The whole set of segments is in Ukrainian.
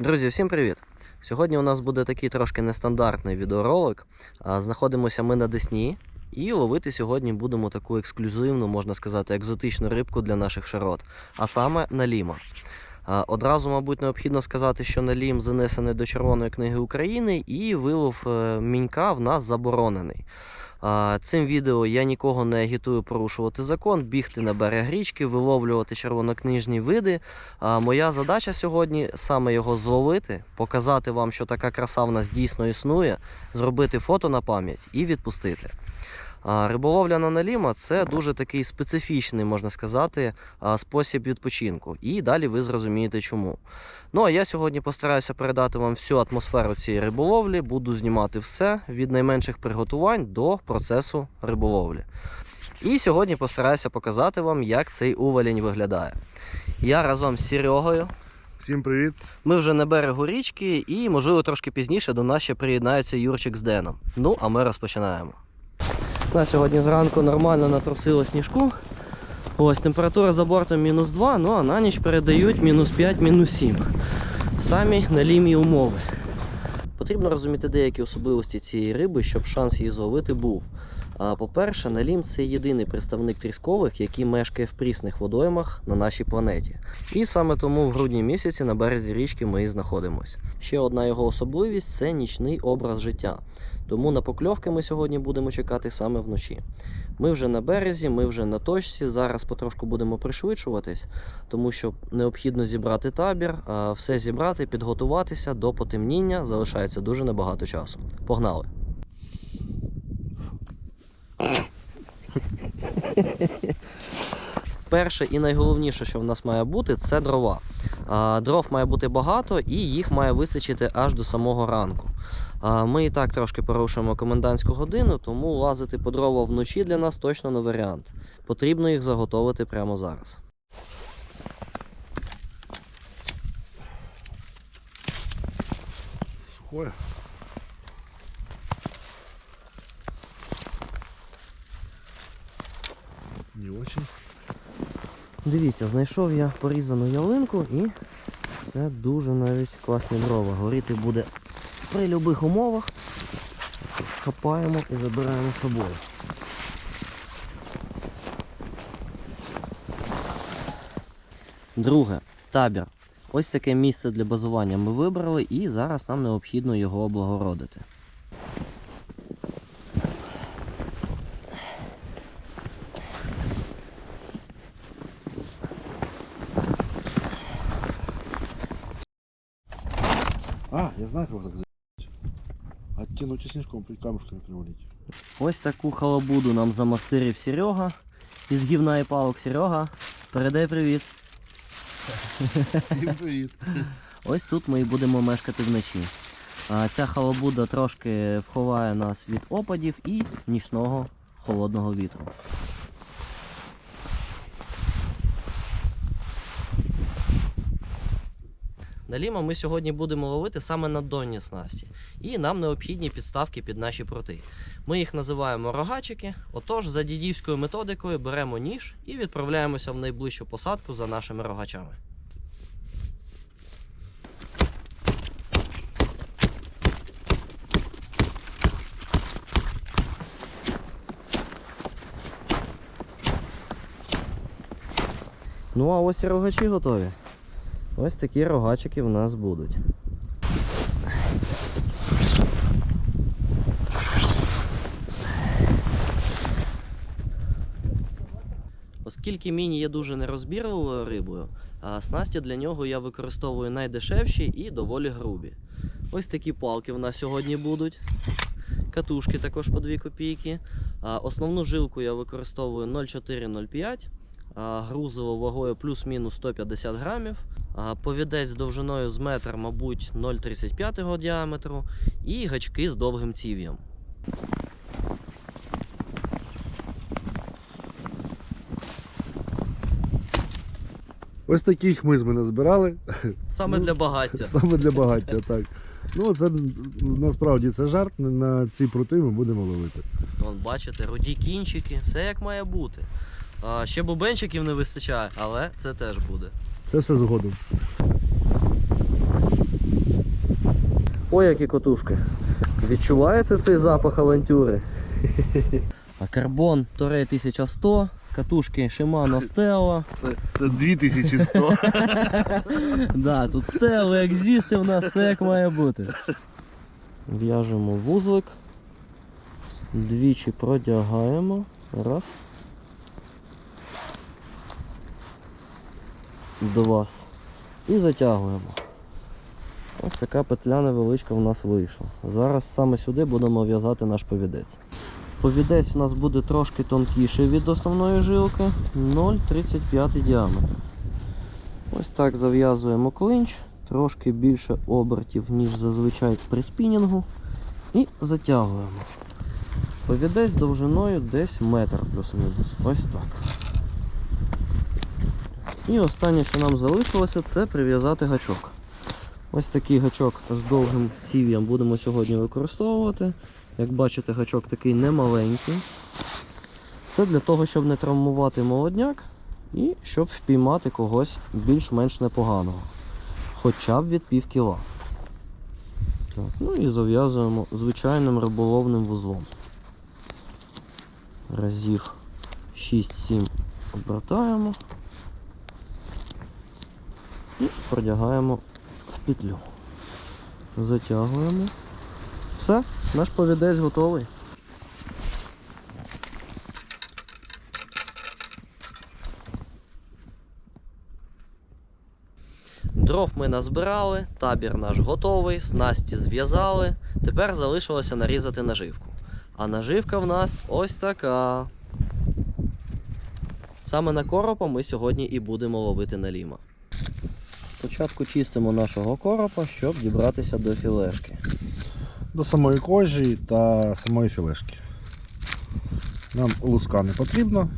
Друзі, всім привіт! Сьогодні у нас буде такий трошки нестандартний відеоролик. Знаходимося ми на Десні і ловити сьогодні будемо таку ексклюзивну, можна сказати, екзотичну рибку для наших широт, а саме наліма. А, Одразу, мабуть, необхідно сказати, що налім занесений до Червоної книги України і вилов е, мінька в нас заборонений. Цим відео я нікого не агітую порушувати закон, бігти на берег річки, виловлювати червонокнижні види. Моя задача сьогодні саме його зловити, показати вам, що така краса в нас дійсно існує, зробити фото на пам'ять і відпустити. А риболовля на наліма це дуже такий специфічний, можна сказати, спосіб відпочинку. І далі ви зрозумієте чому. Ну а я сьогодні постараюся передати вам всю атмосферу цієї риболовлі, буду знімати все від найменших приготувань до процесу риболовлі. І сьогодні постараюся показати вам, як цей увалень виглядає. Я разом з Серегою. Всім привіт! Ми вже на берегу річки, і, можливо, трошки пізніше до нас ще приєднаються Юрчик з Деном. Ну, а ми розпочинаємо. На сьогодні зранку нормально натрусило сніжку. Ось температура за бортом мінус 2, ну а на ніч передають мінус 5, мінус 7. Самі налімі умови. Потрібно розуміти деякі особливості цієї риби, щоб шанс її зловити був. По-перше, налім це єдиний представник тріскових, який мешкає в прісних водоймах на нашій планеті. І саме тому в грудні місяці на березі річки ми і знаходимося. Ще одна його особливість це нічний образ життя. Тому на покльовки ми сьогодні будемо чекати саме вночі. Ми вже на березі, ми вже на точці. Зараз потрошку будемо пришвидшуватись, тому що необхідно зібрати табір, все зібрати, підготуватися до потемніння. Залишається дуже небагато часу. Погнали! Перше і найголовніше, що в нас має бути, це дрова. Дров має бути багато і їх має вистачити аж до самого ранку. Ми і так трошки порушуємо комендантську годину, тому лазити по дрова вночі для нас точно не варіант. Потрібно їх заготовити прямо зараз. Сухое. Очень. Дивіться, знайшов я порізану ялинку і це дуже навіть класні дрова. Горіти буде при будь-яких умовах. Хапаємо і забираємо з собою. Друге, табір. Ось таке місце для базування ми вибрали і зараз нам необхідно його облагородити. А, я знаю, как так за***ть. И снежком при камушками привалить. Ось таку халабуду нам замастерив Серега із гівна і палок. Серега, передай привіт. Всім привіт. Ось тут ми і будемо мешкати вночі. А ця халабуда трошки вховає нас від опадів і нічного холодного вітру. Наліма ми сьогодні будемо ловити саме на донні снасті. І нам необхідні підставки під наші прути. Ми їх називаємо рогачики. Отож, за дідівською методикою беремо ніж і відправляємося в найближчу посадку за нашими рогачами. Ну а ось і рогачі готові. Ось такі рогачики в нас будуть. Оскільки міні є дуже нерозбірливою рибою, а снасті для нього я використовую найдешевші і доволі грубі. Ось такі палки в нас сьогодні будуть. Катушки також по 2 копійки. Основну жилку я використовую 0,4-0,5 грузово вагою плюс-мінус 150 грамів. Повідець з довжиною з метр, мабуть, 0,35 діаметру, і гачки з довгим ців'ям. Ось такий хмиз ми назбирали. Саме Ну, для багаття. Саме для багаття, так. Ну, це насправді це жарт. На ці прути ми будемо ловити. Вон, бачите, руді кінчики, все як має бути. А, ще бубенчиків не вистачає, але це теж буде. Це все згодом. Ой, які котушки. Відчуваєте цей запах авантюри? А карбон Торе 1100, катушки Shimano Stella. Це, це 2100. Да, тут стели, екзісти в нас все як має бути. В'яжемо вузлик. Двічі продягаємо. Раз. Два. І затягуємо. Ось така петля невеличка в нас вийшла. Зараз саме сюди будемо в'язати наш повідець. Повідець у нас буде трошки тонкіший від основної жилки, 0,35 діаметр. Ось так зав'язуємо клинч, трошки більше обертів, ніж зазвичай при спінінгу. І затягуємо. Повідець довжиною десь метр плюс-мінус. Ось так. І останнє, що нам залишилося, це прив'язати гачок. Ось такий гачок з довгим ців'ям будемо сьогодні використовувати. Як бачите, гачок такий немаленький. Це для того, щоб не травмувати молодняк і щоб впіймати когось більш-менш непоганого. Хоча б від пів кіла. Так, ну і зав'язуємо звичайним риболовним вузлом. Разів 6-7 обертаємо і продягаємо в петлю. Затягуємо. Все, наш повідець готовий. Дров ми назбирали, табір наш готовий, снасті зв'язали. Тепер залишилося нарізати наживку. А наживка в нас ось така. Саме на коропа ми сьогодні і будемо ловити на ліма. Спочатку чистимо нашого коропа, щоб дібратися до філешки. До самої кожі та самої філешки. Нам луска не потрібно.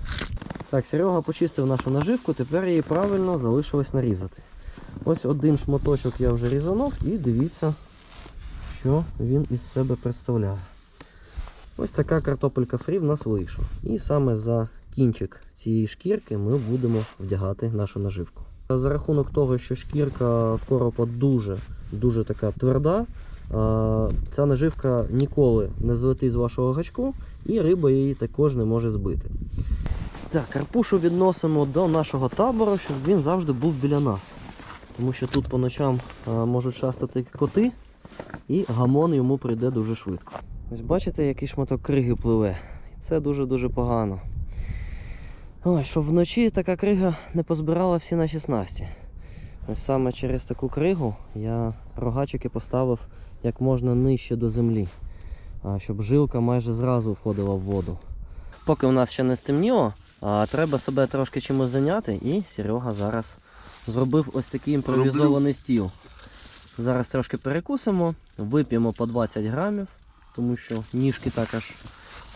Так, Серега почистив нашу наживку, тепер її правильно залишилось нарізати. Ось один шматочок я вже різанув і дивіться, що він із себе представляє. Ось така картопелька фрі в нас вийшла. І саме за кінчик цієї шкірки ми будемо вдягати нашу наживку. За рахунок того, що шкірка коропа дуже дуже така тверда, ця наживка ніколи не злетить з вашого гачку, і риба її також не може збити. Так, карпушу відносимо до нашого табору, щоб він завжди був біля нас. Тому що тут по ночам можуть шастати коти, і гамон йому прийде дуже швидко. Ось бачите, який шматок криги пливе. І це дуже-дуже погано. Ой, щоб вночі така крига не позбирала всі наші снасті. Ось саме через таку кригу я рогачики поставив як можна нижче до землі, щоб жилка майже зразу входила в воду. Поки у нас ще не стемніло, треба себе трошки чимось зайняти, і Серега зараз зробив ось такий імпровізований стіл. Зараз трошки перекусимо, вип'ємо по 20 грамів, тому що ніжки також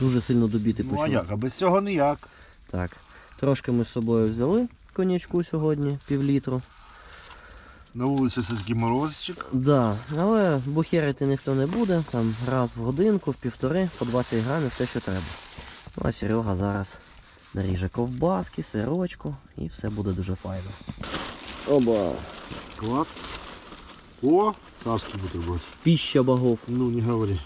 дуже сильно добіти Ну а як? А без цього ніяк. Так, трошки ми з собою взяли коньячку сьогодні, півлітру. На вулиці все-таки морозчик. Да, але бухерити ніхто не буде, там раз в годинку, в півтори, по 20 грамів, те, що треба. Ну а Серега зараз наріже ковбаски, сирочку і все буде дуже файно. Оба! Клац. О, царський бутерброд. Піща богов. Ну, не говори.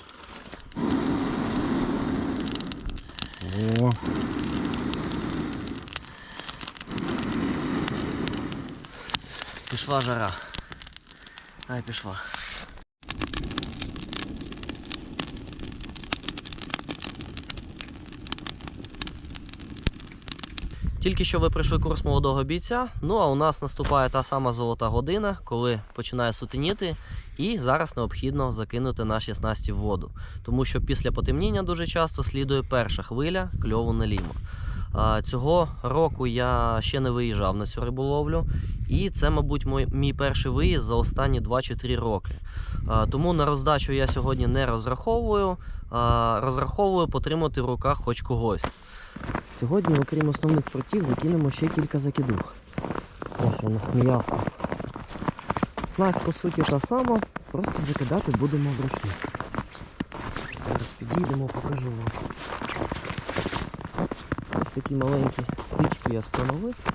О, Пішла жара. Ай, пішла. Тільки що ви пройшли курс молодого бійця. Ну а у нас наступає та сама золота година, коли починає сутеніти, і зараз необхідно закинути наші снасті в воду. Тому що після потемніння дуже часто слідує перша хвиля кльову на ліму. Цього року я ще не виїжджав на цю риболовлю, і це, мабуть, мій перший виїзд за останні 2 чи 3 роки. Тому на роздачу я сьогодні не розраховую, розраховую потримати в руках хоч когось. Сьогодні, окрім основних прутів, закинемо ще кілька закидух. Ось воно, м'ясо. Снасть, по суті, та сама, просто закидати будемо вручну. Зараз підійдемо, покажу вам. Такі маленькі птички я встановив.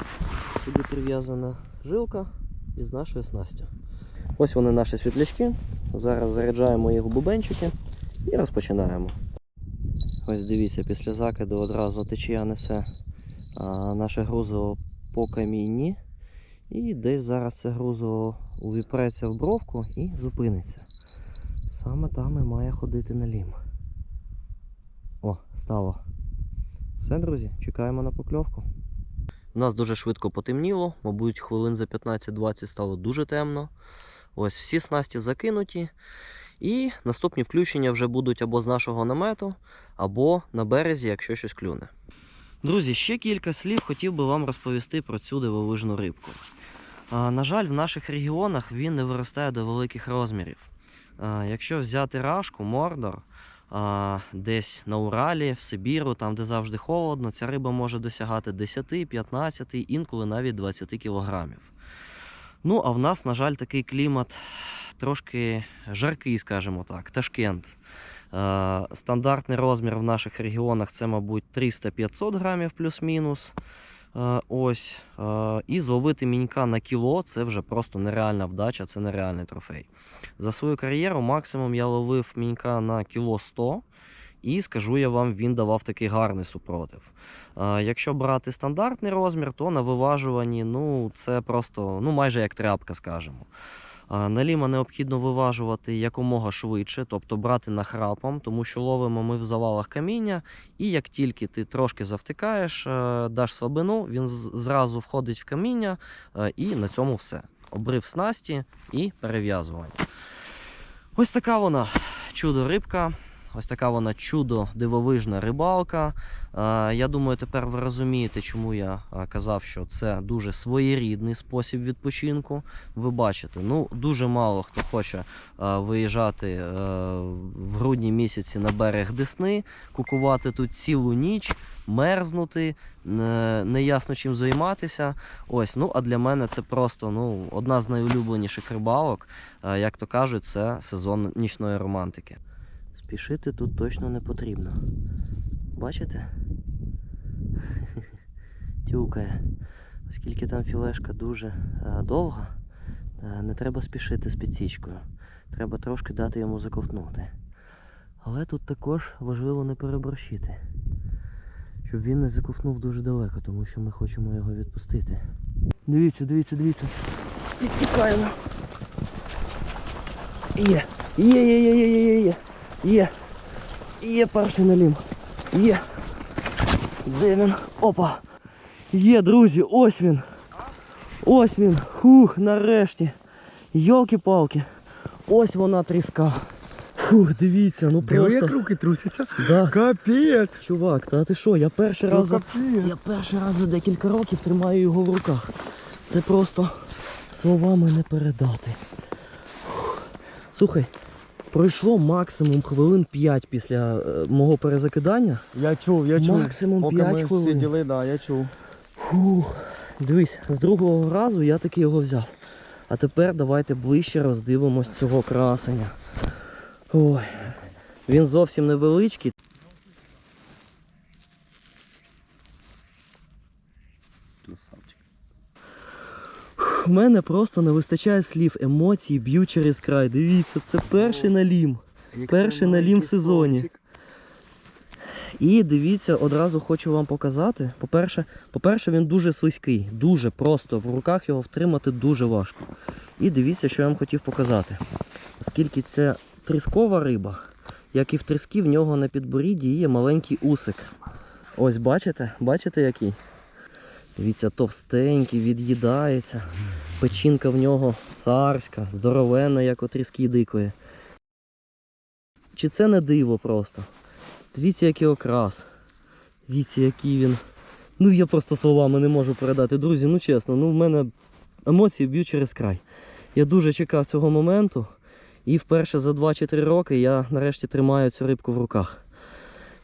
Сюди прив'язана жилка із нашою снастю. Ось вони наші світлячки. Зараз заряджаємо їх в бубенчики і розпочинаємо. Ось дивіться, після закиду одразу течія несе а, наше грузо по камінні. І десь зараз це грузо увіпреться в бровку і зупиниться. Саме там і має ходити налім. О, стало. Все, друзі, чекаємо на покльовку. У нас дуже швидко потемніло, мабуть, хвилин за 15-20 стало дуже темно. Ось всі снасті закинуті. І наступні включення вже будуть або з нашого намету, або на березі, якщо щось клюне. Друзі, ще кілька слів хотів би вам розповісти про цю дивовижну рибку. На жаль, в наших регіонах він не виростає до великих розмірів. Якщо взяти рашку, мордор, а, десь на Уралі, в Сибіру, там де завжди холодно, ця риба може досягати 10, 15, інколи навіть 20 кілограмів. Ну, а в нас, на жаль, такий клімат трошки жаркий, скажімо так, Ташкент. Е, Стандартний розмір в наших регіонах це, мабуть, 300-500 грамів плюс-мінус. Е, Ось. Е, І зловити мінька на кіло це вже просто нереальна вдача, це нереальний трофей. За свою кар'єру максимум я ловив мінька на кіло 100. І скажу я вам, він давав такий гарний супротив. Е, Якщо брати стандартний розмір, то на виважуванні ну, це просто ну, майже як тряпка, скажімо. Наліма необхідно виважувати якомога швидше, тобто брати нахрапом, тому що ловимо ми в завалах каміння, і як тільки ти трошки завтикаєш, е, даш слабину, він зразу входить в каміння, е, і на цьому все. Обрив снасті і перев'язування. Ось така вона чудо рибка. Ось така вона чудо дивовижна рибалка. Е, Я думаю, тепер ви розумієте, чому я е, казав, що це дуже своєрідний спосіб відпочинку. Ви бачите, ну дуже мало хто хоче е, виїжджати в грудні місяці на берег Десни, кукувати тут цілу ніч, мерзнути, не, неясно чим займатися. Ось, ну а для мене це просто ну, одна з найулюбленіших рибалок. Як то кажуть, це сезон нічної романтики. Спішити тут точно не потрібно. Бачите? Тюкає. Оскільки там філешка дуже е, довга, е, не треба спішити з підсічкою. Треба трошки дати йому заковтнути. Але тут також важливо не переборщити. Щоб він не заковтнув дуже далеко, тому що ми хочемо його відпустити. Дивіться, дивіться, дивіться. Підтікаємо. Є. Є, є, є, є, є, є, є. Є. Перший налім. Є. Де він? Опа. Є, друзі, ось він. Ось він. Хух, нарешті. Йолки-палки. Ось вона тріска. Фух, дивіться, ну Диви, просто. як руки трусяться. Да. Капець! Чувак, та ти що, я перший раз. за- Я перший раз за декілька років тримаю його в руках. Це просто словами не передати. Фух. Слухай, пройшло максимум хвилин 5 після е, мого перезакидання. Я чув, я чув. Максимум Поки 5 ми хвилин. сиділи, да, я чув. Фух. Дивись, з другого разу я таки його взяв. А тепер давайте ближче роздивимось цього красення. Ой. Він зовсім невеличкий. У мене просто не вистачає слів, емоції б'ють через край. Дивіться, це перший налім. Перший налім в сезоні. І дивіться, одразу хочу вам показати. По-перше, по-перше, він дуже слизький, дуже просто. В руках його втримати дуже важко. І дивіться, що я вам хотів показати. Оскільки це тріскова риба, як і в тріски, в нього на підборідді є маленький усик. Ось бачите? Бачите який? Дивіться, товстенький, від'їдається. Печінка в нього царська, здоровенна, як у тріски дикої. Чи це не диво просто? Дивіться, який окрас. Дивіться, який він. Ну я просто словами не можу передати. Друзі, ну чесно, ну в мене емоції б'ють через край. Я дуже чекав цього моменту. І вперше за 2-4 роки я нарешті тримаю цю рибку в руках.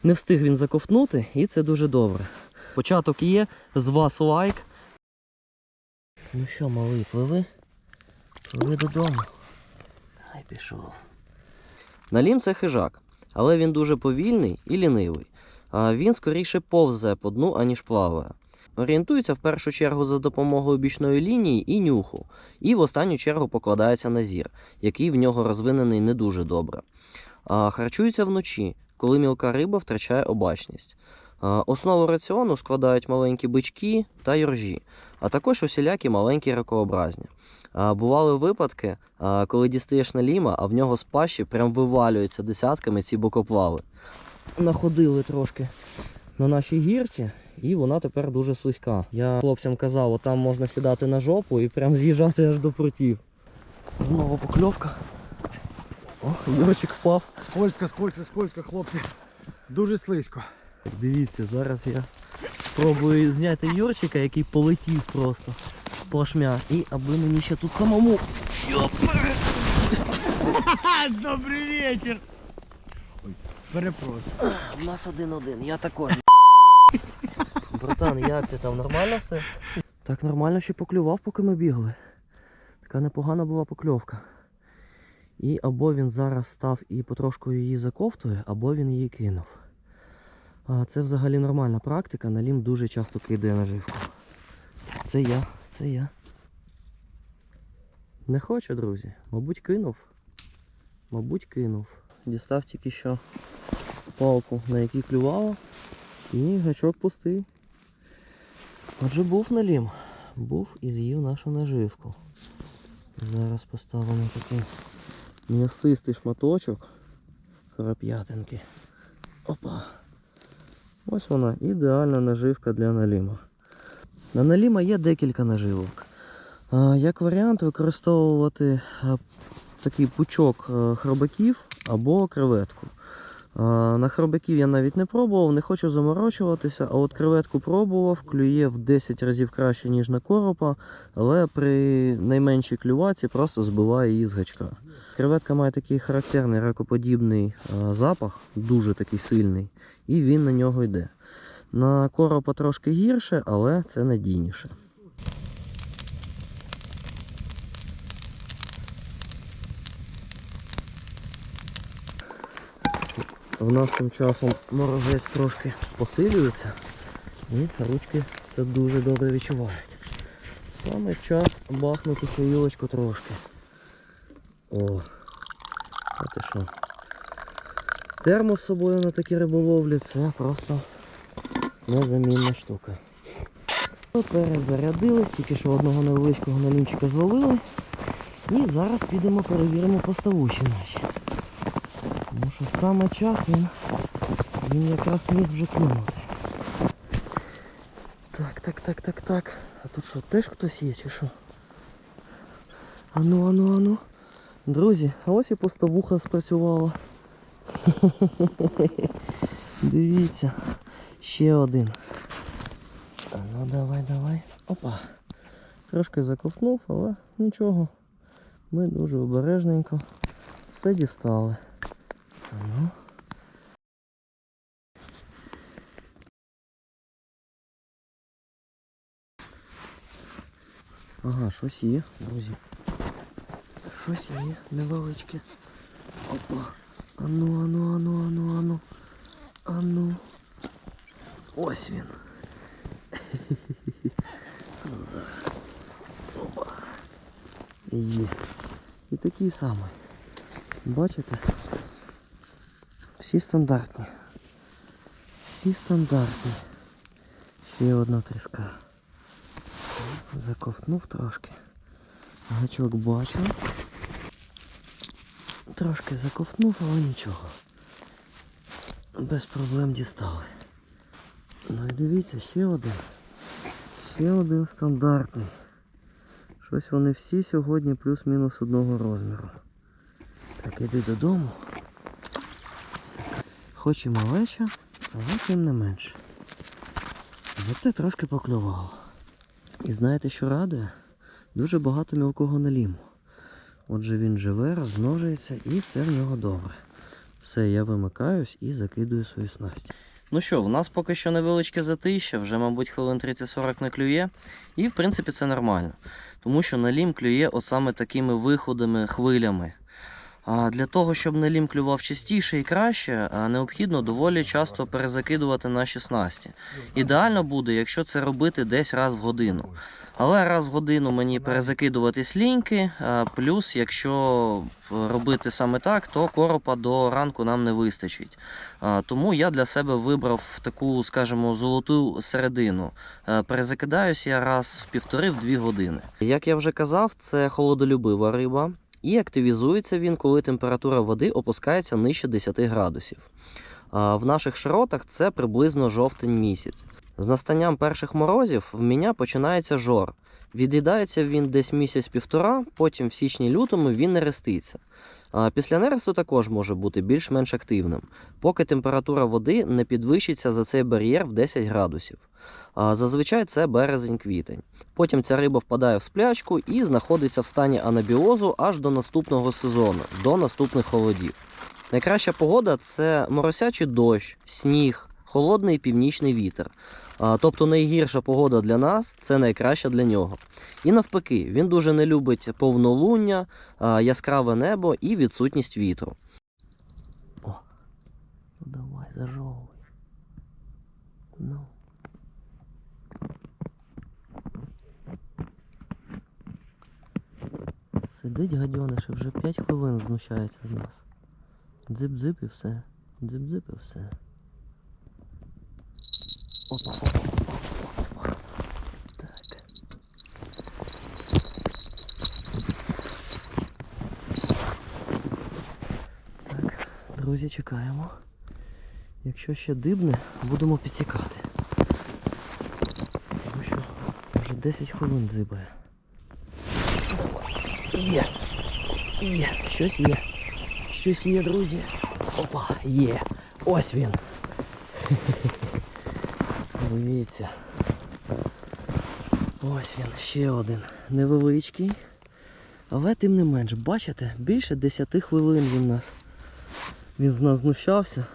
Не встиг він заковтнути, і це дуже добре. Початок є, з вас лайк. Ну що, малий, пливи? Пливи додому. Ай, пішов. Налім це хижак, але він дуже повільний і лінивий. А він скоріше повзе по дну, аніж плаває. Орієнтується в першу чергу за допомогою бічної лінії і нюху, і в останню чергу покладається на зір, який в нього розвинений не дуже добре. А, харчується вночі, коли мілка риба втрачає обачність. А, Основу раціону складають маленькі бички та йоржі, а також усілякі маленькі ракообразні. Бували випадки, коли дістаєш наліма, а в нього з пащі прям вивалюються десятками ці бокоплави. Находили трошки на нашій гірці, і вона тепер дуже слизька. Я хлопцям казав, там можна сідати на жопу і прям з'їжджати аж до прутів. Знову покльовка. Ох, Юрчик впав. Скользко, скользко, скользко, хлопці. Дуже слизько. Дивіться, зараз я спробую зняти Юрчика, який полетів просто плашмя. І аби мені ще тут самому. Добрий вечір. Ой, Перепрошую. У нас один-один, я також. Братан, як ти там нормально все? Так нормально ще поклював, поки ми бігли. Така непогана була покльовка. І або він зараз став і потрошку її заковтує, або він її кинув. А це взагалі нормальна практика, налім дуже часто кидає наживку. Це я, це я. Не хоче, друзі. Мабуть, кинув. Мабуть, кинув. Дістав тільки що палку, на якій клювало, і гачок пустий. Отже, був налім. Був і з'їв нашу наживку. Зараз поставимо такий м'ясистий шматочок храп'ятинки. Опа. Ось вона, ідеальна наживка для наліма. На наліма є декілька наживок. Як варіант використовувати такий пучок хробаків або креветку. На хробаків я навіть не пробував, не хочу заморочуватися, а от креветку пробував, клює в 10 разів краще, ніж на коропа, але при найменшій клюваці просто збиває її з гачка. Креветка має такий характерний ракоподібний запах, дуже такий сильний, і він на нього йде. На коропа трошки гірше, але це надійніше. В нас тим часом морозець трошки посилюється і ручки це дуже добре відчувають. Саме час бахнути чайочку трошки. О, а ти що? Термос з собою на такі риболовлі це просто незамінна штука. Перезарядились, тільки що одного невеличкого налінчика зловили. І зараз підемо перевіримо поставуші наші. Що саме час він, він якраз міг вже клюнути. Так, так, так, так, так. А тут що, теж хтось є чи що? Ану, ану, ану. Друзі, а ось і поставуха спрацювала. Дивіться. Ще один. А ну давай, давай. Опа. Трошки заковтнув, але нічого. Ми дуже обережненько все дістали. Ну. Ага, щось є, друзі. Щось є невеличке. Опа. Ану, ану, ану, ану, ану. Ану. Ось він. Ну зараз. Опа. Є. І такий самий. Бачите? Всі стандартні. Всі стандартні. Ще одна тріска. Заковтнув трошки. Гачок бачу. Трошки заковтнув, але нічого. Без проблем дістали. Ну і дивіться, ще один. Ще один стандартний. Щось вони всі сьогодні плюс-мінус одного розміру. Так, іди додому. Хоч і малеча, але тим не менше. Зате трошки поклювало. І знаєте, що радує? Дуже багато мілкого наліму. Отже, він живе, розмножується і це в нього добре. Все, я вимикаюсь і закидую свою снасть. Ну що, в нас поки що невеличке затища, вже, мабуть, хвилин 30-40 не клює. І, в принципі, це нормально. Тому що налім клює от саме такими виходами, хвилями. Для того, щоб налім клював частіше і краще, необхідно доволі часто перезакидувати наші снасті. Ідеально буде, якщо це робити десь раз в годину. Але раз в годину мені перезакидувати сліньки, плюс, якщо робити саме так, то коропа до ранку нам не вистачить. Тому я для себе вибрав таку, скажімо, золоту середину. Е, Перезакидаюсь я раз в півтори-дві години. Як я вже казав, це холодолюбива риба, і активізується він, коли температура води опускається нижче 10 градусів. В наших широтах це приблизно жовтень місяць. З настанням перших морозів в мене починається жор. Від'їдається він десь місяць-півтора, потім в січні-лютому він нереститься. А Після нересту також може бути більш-менш активним, поки температура води не підвищиться за цей бар'єр в 10 градусів. Зазвичай це березень-квітень. Потім ця риба впадає в сплячку і знаходиться в стані анабіозу аж до наступного сезону, до наступних холодів. Найкраща погода це моросячий дощ, сніг, холодний північний вітер. Тобто найгірша погода для нас це найкраща для нього. І навпаки, він дуже не любить повнолуння, яскраве небо і відсутність вітру. О, ну давай, зажовуй. Ну. Сидить гадьониш і вже 5 хвилин знущається з нас. Дзип-дзип і все. Дзип-дзип і все. Опа, опа, опа, опа, опа. Так. Так, друзі, чекаємо. Якщо ще дибне, будемо підсікати. Тому що вже 10 хвилин дзибає. Є. Є. Щось є. Щось є, друзі. Опа, є. Ось він. Дивіться. Ось він, ще один. Невеличкий. Але тим не менш, бачите, більше 10 хвилин він нас. Він з нас знущався.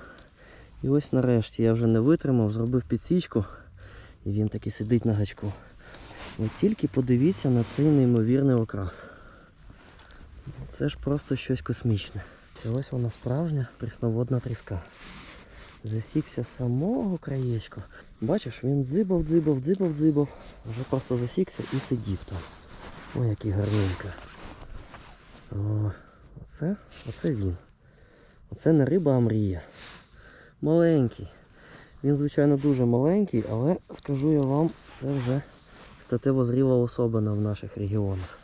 І ось нарешті я вже не витримав, зробив підсічку. І він таки сидить на гачку. От тільки подивіться на цей неймовірний окрас. Це ж просто щось космічне. Це ось вона справжня прісноводна тріска. Засікся з самого краєчку. Бачиш, він дзибав, дзибав, дзибав, дзибав. Вже просто засікся і сидів там. Ой, який гарненько. О, оце, оце він. Оце не риба, а мрія. Маленький. Він, звичайно, дуже маленький, але скажу я вам, це вже статево зріла особина в наших регіонах.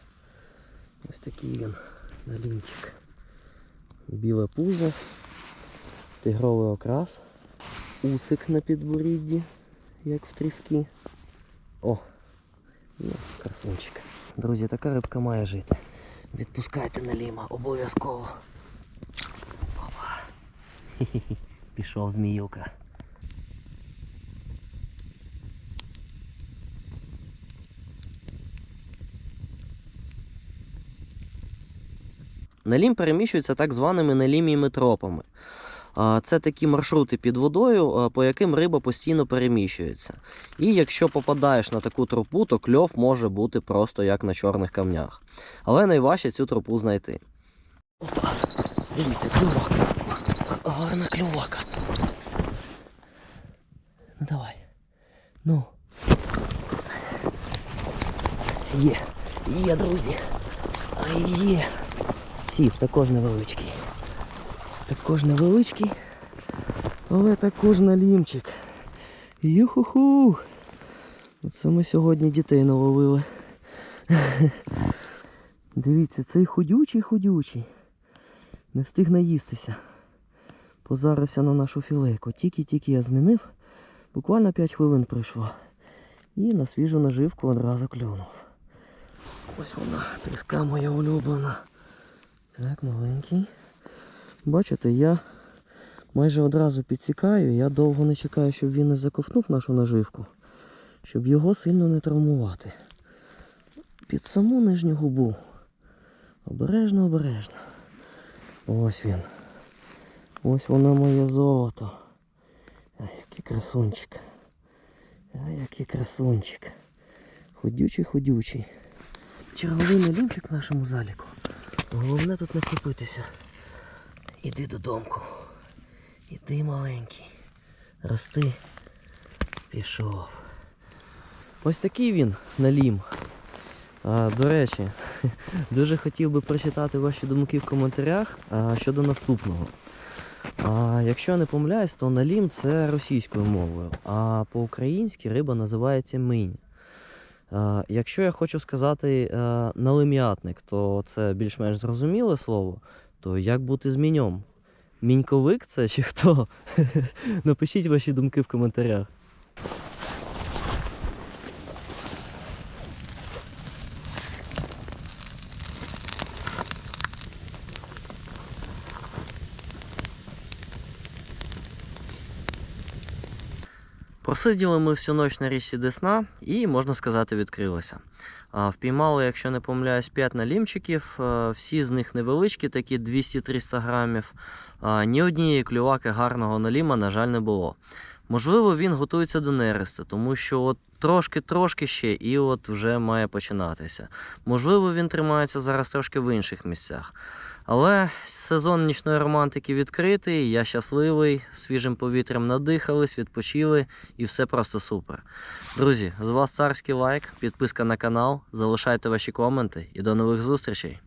Ось такий він налінчик. Біле пузо, тигровий окрас, усик на підборідді, як в тріски. О, ну, красунчик. Друзі, така рибка має жити. Відпускайте наліма, обов'язково. Опа. Пішов зміюка. Налім переміщується так званими наліміями тропами. Це такі маршрути під водою, по яким риба постійно переміщується. І якщо попадаєш на таку тропу, то кльов може бути просто як на чорних камнях. Але найважче цю тропу знайти. Опа, дивіться, клювака. Гарна клювака. Ну давай. Ну. Є. Є, друзі. Є. Сів також невеличкий. Також невеличкий, але також налімчик. Юху-ху! Оце ми сьогодні дітей наловили. Дивіться, цей ходючий-ходючий. Не встиг наїстися. Позарився на нашу філейку. Тільки-тільки я змінив. Буквально 5 хвилин пройшло. І на свіжу наживку одразу клюнув. Ось вона, тріска моя улюблена. Так, маленький. Бачите, я майже одразу підсікаю, я довго не чекаю, щоб він не заковтнув нашу наживку, щоб його сильно не травмувати. Під саму нижню губу. Обережно, обережно. Ось він. Ось воно моє золото. А який красунчик. А який красунчик. Ходючий, ходючий. Черговий налімчик в нашому заліку. Головне тут не втопитися. Іди додому. Іди маленький. Рости. Пішов. Ось такий він налім. А, до речі, дуже хотів би прочитати ваші думки в коментарях а, щодо наступного. А, якщо я не помиляюсь, то налім це російською мовою, а по-українськи риба називається минь. А, якщо я хочу сказати а, налим'ятник, то це більш-менш зрозуміле слово, то як бути з міньом? Міньковик це чи хто? Напишіть ваші думки в коментарях. Просиділи ми всю ніч на річці Десна і, можна сказати, відкрилися. Впіймали, якщо не помиляюсь, 5 налімчиків, всі з них невеличкі, такі 200-300 грамів. Ні однієї клюваки гарного наліма, на жаль, не було. Можливо, він готується до нересту, тому що от трошки-трошки ще і от вже має починатися. Можливо, він тримається зараз трошки в інших місцях. Але сезон нічної романтики відкритий, я щасливий, свіжим повітрям надихались, відпочили і все просто супер. Друзі, з вас царський лайк, підписка на канал, залишайте ваші коменти і до нових зустрічей!